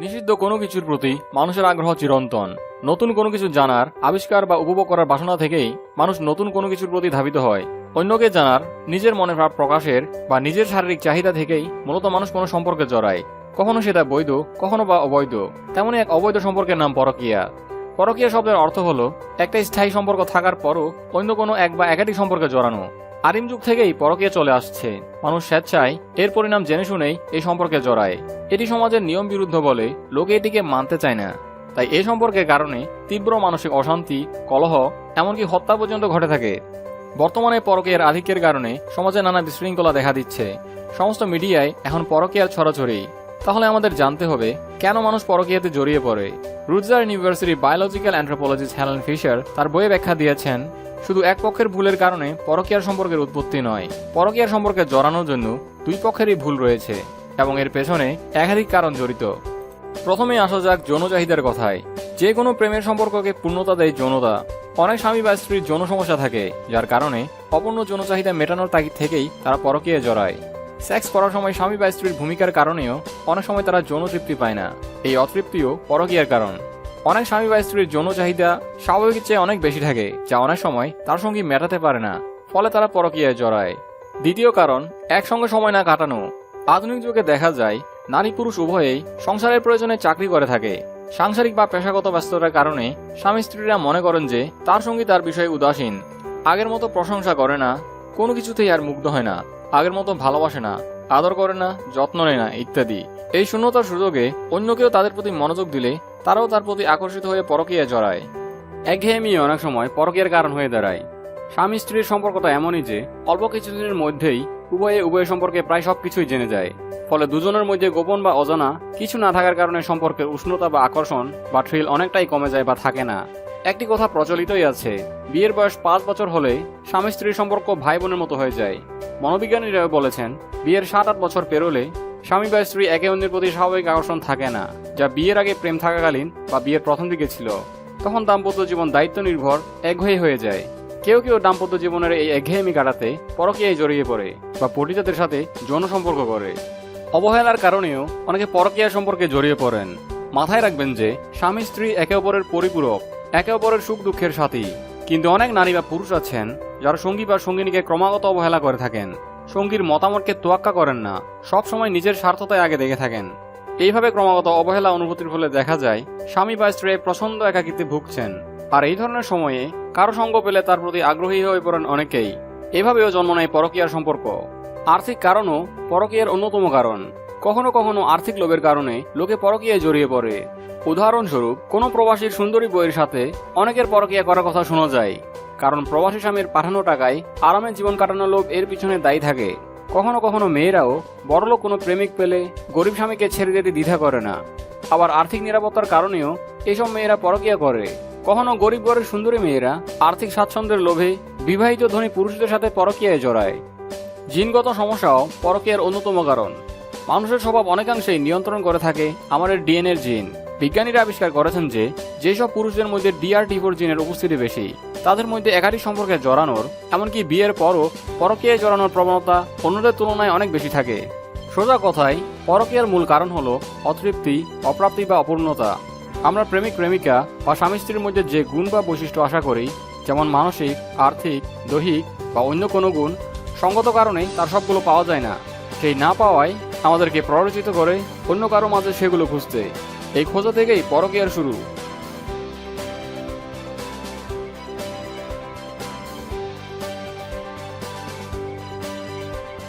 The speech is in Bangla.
নিষিদ্ধ কোনো কিছুর প্রতি মানুষের আগ্রহ চিরন্তন। নতুন কোনো কিছু জানার, আবিষ্কার বা উপভোগ করার বাসনা থেকেই মানুষ নতুন কোনো কিছুর প্রতি ধাবিত হয়। অন্যকে জানার, নিজের মনে ভাব প্রকাশের বা নিজের শারীরিক চাহিদা থেকেই মূলত মানুষ কোনো সম্পর্কে জড়ায়। কখনো সেটা বৈধ, কখনো বা অবৈধ। তেমনই এক অবৈধ সম্পর্কের নাম পরকীয়া। পরকীয়া শব্দের অর্থ হলো, একটা স্থায়ী সম্পর্ক থাকার পরও অন্য কোনো এক বা একাধিক সম্পর্কে জড়ানো। আদিম যুগ থেকেই পরকে চলে আসছে। মানুষ স্বেচ্ছায়, এর পরিণাম জেনে শুনেই এই সম্পর্কে জড়ায়। এটি সমাজের নিয়ম বিরুদ্ধ বলে লোকে এটিকে মানতে চায় না। তাই এ সম্পর্কের কারণে তীব্র মানসিক অশান্তি, কলহ, এমনকি হত্যা পর্যন্ত ঘটে থাকে। বর্তমানে পরকীয়ার আধিক্যের কারণে সমাজে নানা বিশৃঙ্খলা দেখা দিচ্ছে। সমস্ত মিডিয়ায় এখন পরকীয়ার ছড়াছড়ি। তাহলে আমাদের জানতে হবে, কেন মানুষ পরকীয়াতে জড়িয়ে পড়ে? Rutgers University biological anthropologist Helen Fisher তার বইয়ে ব্যাখ্যা দিয়েছেন শুধু এক পক্ষের ভুলের কারণে পরকীয়ার সম্পর্কের উৎপত্তি নয়। পরকীয়ার সম্পর্কে জড়ানোর জন্য দুই পক্ষেরই ভুল রয়েছে এবং এর পেছনে একাধিক কারণ জড়িত। প্রথমেই আসা যাক যৌন চাহিদার কথায়। যে কোনো প্রেমের সম্পর্ককে পূর্ণতা দেয় যৌনতা। অনেক স্বামী বা স্ত্রীর যৌন সমস্যা থাকে, যার কারণে অপূর্ণ যৌন চাহিদা মেটানোর তাগিদ থেকেই তারা পরকীয়ে জড়ায়। সেক্স করার সময় স্বামী বা স্ত্রীর ভূমিকার কারণেও অনেক সময় তারা যৌন তৃপ্তি পায় না। এই অতৃপ্তিও পরকীয়ার কারণ। অনেক স্বামী বা স্ত্রীর যৌন চাহিদা স্বাভাবিকের চেয়ে অনেক বেশি থাকে, যা অনেক সময় তার সঙ্গী মেটাতে পারে না, ফলে তারা পরকীয়ায় জড়ায়। দ্বিতীয় কারণ, একসঙ্গে সময় না কাটানো। আধুনিক যুগে দেখা যায়, নারী পুরুষ উভয়েই সংসারের প্রয়োজনে চাকরি করে থাকে। সাংসারিক বা পেশাগত ব্যস্ততার কারণে স্বামী স্ত্রীরা মনে করেন যে তার সঙ্গী তার বিষয়ে উদাসীন। আগের মতো প্রশংসা করে না, কোনো কিছুতেই আর মুগ্ধ হয় না, আগের মতো ভালোবাসে না, আদর করে না, যত্ন নেয় না, ইত্যাদি। এই শূন্যতার সুযোগে অন্য কেউ তাদের প্রতি মনোযোগ দিলে তারাও তার প্রতি আকর্ষিত হয়ে পরকীয়া জড়ায়। একঘেয়েমি অনেক সময় পরকীয়ার কারণ হয়ে দাঁড়ায়। স্বামী স্ত্রীর সম্পর্কটা এমনই যে, অল্প কিছুদিনের মধ্যেই উভয়ে উভয় সম্পর্কে প্রায় সবকিছুই জেনে যায়। ফলে দুজনের মধ্যে গোপন বা অজানা কিছু না থাকার কারণে সম্পর্কের উষ্ণতা বা আকর্ষণ বা থ্রিল অনেকটাই কমে যায় বা থাকে না। একটি কথা প্রচলিতই আছে, বিয়ের বয়স পাঁচ বছর হলে স্বামী স্ত্রীর সম্পর্ক ভাই বোনের মতো হয়ে যায়। মনোবিজ্ঞানীরাও বলেছেন, বিয়ের সাত আট বছর পেরোলে স্বামী বা স্ত্রী একে অন্যের প্রতি স্বাভাবিক আকর্ষণ থাকে না। যা বিয়ের আগে প্রেম থাকাকালীন বা বিয়ের প্রথম দিকে ছিল, তখন দাম্পত্য জীবন দায়িত্ব নির্ভর একঘেয়ে হয়ে যায়। কেউ কেউ দাম্পত্য জীবনের এই একঘেয়েমি কাটাতে পরকীয়ায় জড়িয়ে পড়ে বা পরিচিতের সাথে যৌন সম্পর্ক করে। অবহেলার কারণেও অনেকে পরকীয়া সম্পর্কে জড়িয়ে পড়েন। মাথায় রাখবেন যে, স্বামী স্ত্রী একে অপরের পরিপূরক, একে অপরের সুখ দুঃখের সাথী। কিন্তু অনেক নারী বা পুরুষ আছেন, যারা সঙ্গী বা সঙ্গিনীকে ক্রমাগত অবহেলা করে থাকেন। সঙ্গীর মতামতকে তোয়াক্কা করেন না, সব সময় নিজের স্বার্থতায় আগে দেখে থাকেন। এইভাবে ক্রমাগত অবহেলা অনুভূতির ফলে দেখা যায়, স্বামী বা স্ত্রী প্রচণ্ড একাকিত্বে ভুগছেন। আর এই ধরনের সময়ে কারও সঙ্গ পেলে তার প্রতি আগ্রহী হয়ে পড়েন অনেকেই। এভাবেও জন্ম নেয় পরকীয়ার সম্পর্ক। আর্থিক কারণও পরকীয়ার অন্যতম কারণ। কখনো কখনো আর্থিক লোভের কারণে লোকে পরকীয়ায় জড়িয়ে পড়ে। উদাহরণস্বরূপ, কোনো প্রবাসীর সুন্দরী বইয়ের সাথে অনেকের পরকীয়া করার কথা শোনা যায়। কারণ প্রবাসী স্বামীর পাঠানো টাকায় আরামে জীবন কাটানো লোভ এর পিছনে দায়ী থাকে। কখনো কখনো মেয়েরাও বড়লোক কোনো প্রেমিক পেলে গরিব স্বামীকে ছেড়ে যেতে দ্বিধা করে না। আবার আর্থিক নিরাপত্তার কারণেও এসব মেয়েরা পরকীয়া করে। কখনো গরিব ঘরের সুন্দরী মেয়েরা আর্থিক স্বাচ্ছন্দ্যের লোভে বিবাহিত ধনী পুরুষদের সাথে পরকীয়ায় জড়ায়। জিনগত সমস্যাও পরকীয়ার অন্যতম কারণ। মানুষের স্বভাব অনেকাংশেই নিয়ন্ত্রণ করে থাকে আমাদের ডিএনএর জিন। বিজ্ঞানীরা আবিষ্কার করেছেন যে, যেসব পুরুষদের মধ্যে ডিআরটি ফোর জিনের উপস্থিতি বেশি তাদের মধ্যে একাধিক সম্পর্কে জড়ানোর, এমনকি বিয়ের পরও পরকীয়ায় জড়ানোর প্রবণতা অন্যদের তুলনায় অনেক বেশি থাকে। সোজা কথায়, পরকীয়ার মূল কারণ হলো অতৃপ্তি, অপ্রাপ্তি বা অপূর্ণতা। আমরা প্রেমিক, প্রেমিকা বা স্বামী স্ত্রীর মধ্যে যে গুণ বা বৈশিষ্ট্য আশা করি, যেমন মানসিক, আর্থিক, দৈহিক বা অন্য কোনো গুণ, সঙ্গত কারণেই তার সবগুলো পাওয়া যায় না। সেই না পাওয়ায় আমাদেরকে প্ররোচিত করে অন্য কারও মাঝে সেগুলো খুঁজতে। এই খোঁজা থেকেই পরকীয়ার শুরু।